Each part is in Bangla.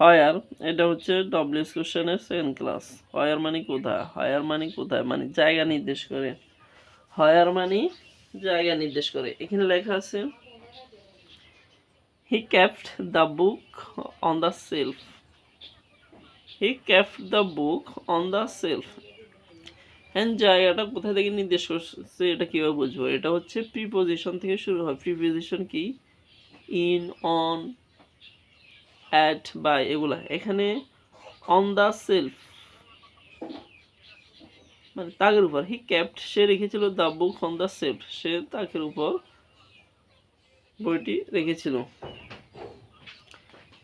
হয়ার এটা হচ্ছে ডব্লিউএস কোশ্চেনের সেকেন্ড ক্লাস হায়ার মানে কোথায়? হায়ার মানে কোথায়? মানে জায়গা নির্দেশ করে। হায়ার মানে জায়গা নির্দেশ করে। এখানে লেখা আছে he kept the book on the shelf he kept the book on the shelf hand জায়গাটা কোথা থেকে নির্দেশ করছে এটা কীভাবে বুঝব? এটা হচ্ছে প্রিপোজিশন থেকে শুরু হয়। প্রিপোজিশন কি? ইন অন অ্যাট বাই এগুলা। এখানে অন দ্য সেলফ মানে তাকের উপর। হি ক্যাপ্ট সে রেখেছিল the book on the shelf সে তাকের উপর বইটি রেখেছিল।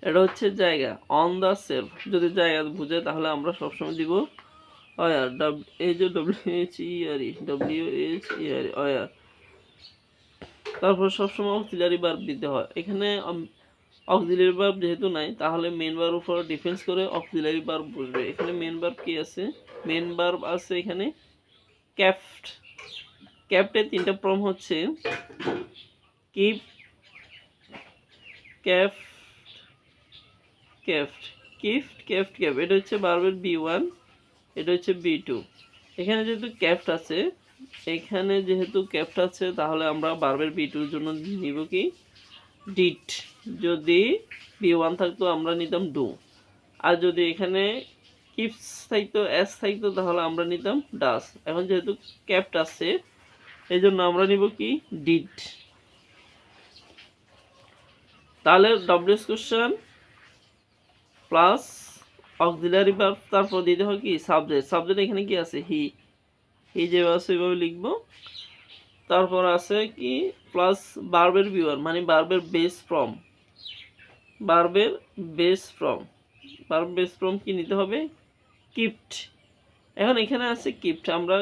এটা হচ্ছে জায়গা অন দ্য সেলফ যদি জায়গা বুঝে, তাহলে আমরা সবসময় দিব where W H E R E W H E R E তারপর সবসময় অক্সিলারি বার দিতে হয়। এখানে অক্সিলারি বার্ব যেহেতু নাই, তাহলে মেন বার উপর ডিফেন্স করে অক্সিলারি বার্ব বুঝবে এখানে মেন বার্ব কি আছে? মেন বার্ব আছে এখানে ক্যাফট ক্যাপ্টের তিনটা ফর্ম হচ্ছে keep kept kept kept kept kept এটা হচ্ছে বার্বের বি ওয়ান এটা হচ্ছে বি টু এখানে যেহেতু ক্যাফট আছে, এখানে যেহেতু ক্যাফট আছে, তাহলে আমরা বার্বের বি টুর জন্য নিব কি? ডিট যদি বি ওয়ান থাকতো আমরা নিতাম ডু আর যদি এখানে কিপস থাকতো এস থাকতো, তাহলে আমরা নিতাম ডাস এখন যেহেতু ক্যাপ্ট আছে এই জন্য আমরা নিব কি? ডিট তাহলে W S question plus auxiliary verb তারপর দিতে হয় কি? সাবজেক্ট সাবজেক্ট এখানে কি আছে? হি হি যেভাবে আছে লিখব। তারপর আছে কি? প্লাস বার্বের বিওয়ার মানে বার্বের base form বার্বের base form verb base form কি নিতে হবে? কিপ্ট এখন এখানে আছে কিপ্ট আমরা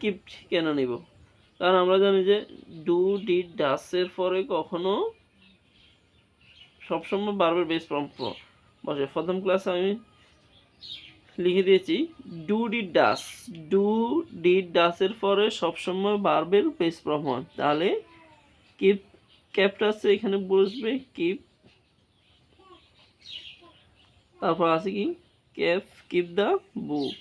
কিপ্ট কেন নিব? কারণ আমরা জানি যে ডু ডি ডাসের পরে কখনো সবসময় বার্বের বেস ফ্রম বসে। প্রথম ক্লাস আমি লিখে দিয়েছি do did does do did ডাসের পরে সবসময় বার্বের বেস ফ্রম হয় তাহলে কিপ ক্যাপটা আছে, এখানে বসবে কিপ তারপর আছে কি? ক্যাপ কিপ দ্য বুক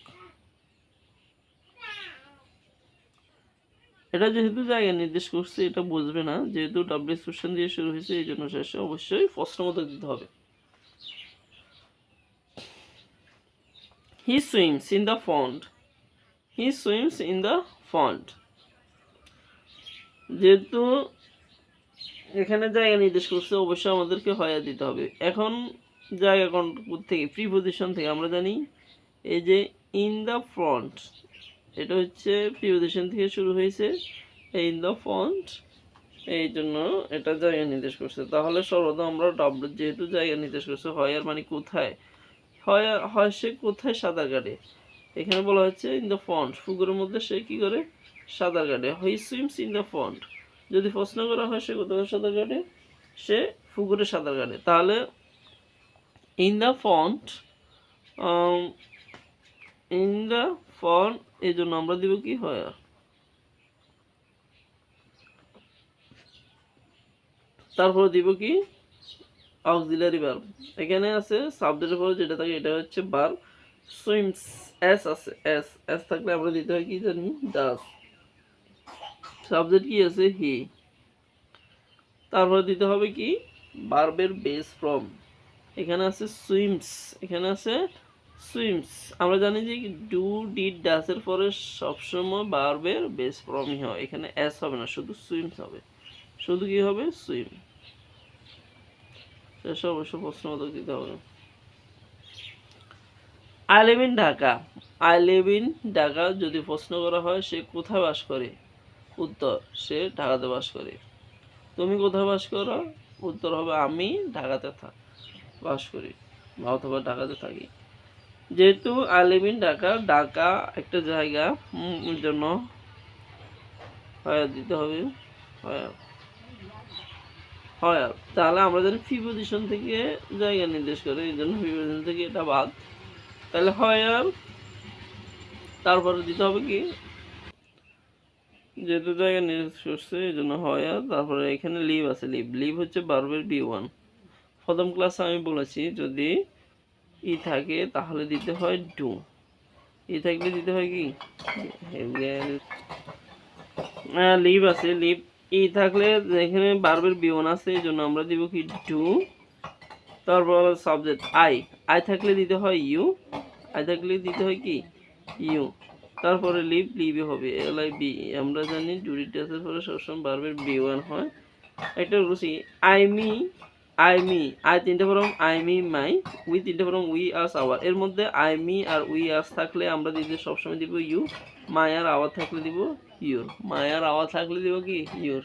এটা যেহেতু জায়গা নির্দেশ করছে, এটা বুঝবে না। যেহেতু ডাব্লিউ কোশ্চেন দিয়ে শুরু হয়েছে, এই জন্য শেষে অবশ্যই প্রশ্ন মতো দিতে হবে। He swims in the pond. He swims in the pond. যেহেতু এখানে জায়গা নির্দেশ করছে, অবশ্যই আমাদেরকে হয়া দিতে হবে এখন জায়গা কোন থেকে প্রিপোজিশন থেকে আমরা জানি, এই যে ইন দ্য ফ্রন্ট এটা হচ্ছে প্রিপোজিশন থেকে শুরু হয়েছে ইন দ্য ফ্রন্ট এই জন্য এটা জায়গা নির্দেশ করছে তাহলে সর্বদা আমরা ডাব্লু যেহেতু জায়গা নির্দেশ করছে, হয় আর মানে কোথায় হয় হয় সে কোথায় সাঁতার কাটে এখানে বলা হচ্ছে ইন দ্য ফন্ট পুকুরের মধ্যে সে কি করে? সাঁতার কাটে he swims in the pond যদি প্রশ্ন করা হয় সে কোথায় সাঁতার কাটে সে পুকুরে সাঁতার কাটে তাহলে in the pond in the pond এই জন্য আমরা দিব কি? হয়। তারপরে দিব কি? অক্সিলারি ভার্ব এখানে আছে সাবজেক্টের পরে যেটা থাকে, এটা হচ্ছে বার সুইমস এস আছে এস এস থাকলে আমরা দিতে হয় কি জানি? ডাস সাবজেক্ট কি আছে? হি তারপরে দিতে হবে কি? বার্বের বেস ফ্রম এখানে আছে সুইমস এখানে আছে সুইমস আমরা জানি যে ডু ডিড ডাসের পরে সবসময় বার্বের বেস ফ্রমই হয়। এখানে এস হবে না, শুধু সুইমস হবে। শুধু কি হবে? সুইম শেষে অবশ্য প্রশ্নবোধক দিতে হবে। আই ঢাকা। আই ঢাকা যদি প্রশ্ন করা হয়, সে কোথায় বাস করে? উত্তর, সে ঢাকাতে বাস করে। তুমি কোথায় বাস করো? উত্তর হবে, আমি ঢাকাতে থাক বাস করি। বা অথবা ঢাকাতে থাকি। যেহেতু আই ঢাকা ঢাকা একটা জায়গা জন্য হয় দিতে হবে, হয় হয়। তাহলে আমরা জানি ফি পজিশন থেকে জায়গা নির্দেশ করে, এই জন্য ফি পজিশন থেকে এটা বাদ। তাহলে হয় আর, তারপরে দিতে হবে কি? যেহেতু জায়গা নির্দেশ করছে, এই জন্য হয় আর। তারপরে এখানে লিভ আছে লিভ লিভ হচ্ছে বার্বের বি ওয়ান প্রথম ক্লাসে আমি বলেছি, যদি ই থাকে, তাহলে দিতে হয় ডু ই থাকলে দিতে হয় কি? লিভ আছে। লিভ ই থাকলে এখানে বারবার বিওন আছে, এই জন্য আমরা দিব কি ডু তারপর সাবজেক্ট আই আই থাকলে দিতে হয় ইউ আই থাকলে দিতে হয় কি? ইউ তারপরে লিভ লিভে হবে এল আই বি আমরা জানি জুডি টেসের পরে সবসময় বারবার বিওয়ান হয়। একটা রুচি I me I me I তিনটে form I me my we তিনটে ফরম উই আস আওয়ার এর মধ্যে আই মি আর উই আস থাকলে আমরা দিতে সবসময় দিব ইউ মায়ার আওয়ার থাকলে দিব ইউর মায়ার আওয়ার থাকলে দিব কি? ইউর